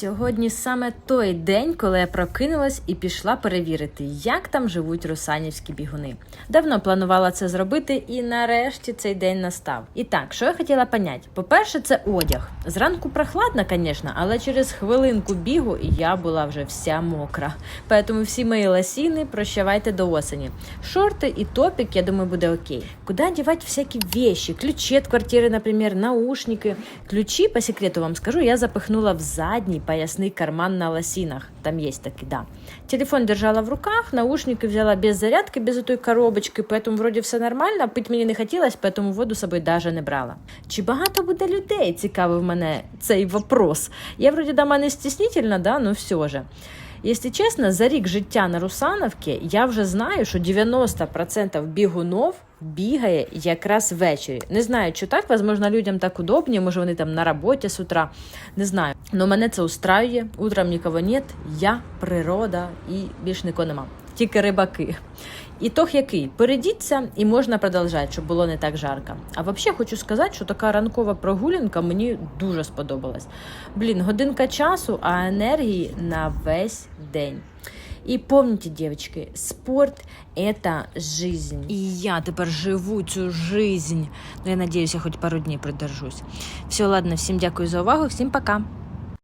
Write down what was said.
Сьогодні саме той день, коли я прокинулась і пішла перевірити, як там живуть русанівські бігуни. Давно планувала це зробити, і нарешті цей день настав. І так, що я хотіла поняти? По-перше, це одяг. Зранку прохладно, звісно, але через хвилинку бігу я була вже вся мокра. Поэтому всі мої ласіни прощавайте до осені. Шорти і топік, я думаю, буде окей. Куда девать всякие вещи? Ключи от квартиры, например, наушники. Ключи, по секрету вам скажу, я запихнула в задний поясный карман на лосинах. Там есть таки, да. Телефон держала в руках, наушники взяла без зарядки, без той коробочки, поэтому вроде все нормально, пить мені не хотілося, поэтому воду з собою даже не брала. Чи багато буде людей? Цікавив мене цей вопрос. Я вроде дома не стіснительна, да, ну все же. Якщо чесно, за рік життя на Русановці я вже знаю, що 90% бігунов бігає якраз ввечері. Не знаю, чи так, возможно, людям так удобні, може вони там на роботі з утра. Не знаю. Но мене це устраює. Утром нікого нет, я, природа і більш нікого нема. Тільки рибаки. Ітог який? Перейдіться і можна продовжати, щоб було не так жарко. А взагалі хочу сказати, що така ранкова прогулянка мені дуже сподобалась. Блін, годинка часу, а енергії на весь день. І помните, девочки, спорт – это жизнь. І я тепер живу цю жизнь. Ну, я надіюсь, я хоч пару днів придержусь. Все, ладно, всім дякую за увагу, всім пока.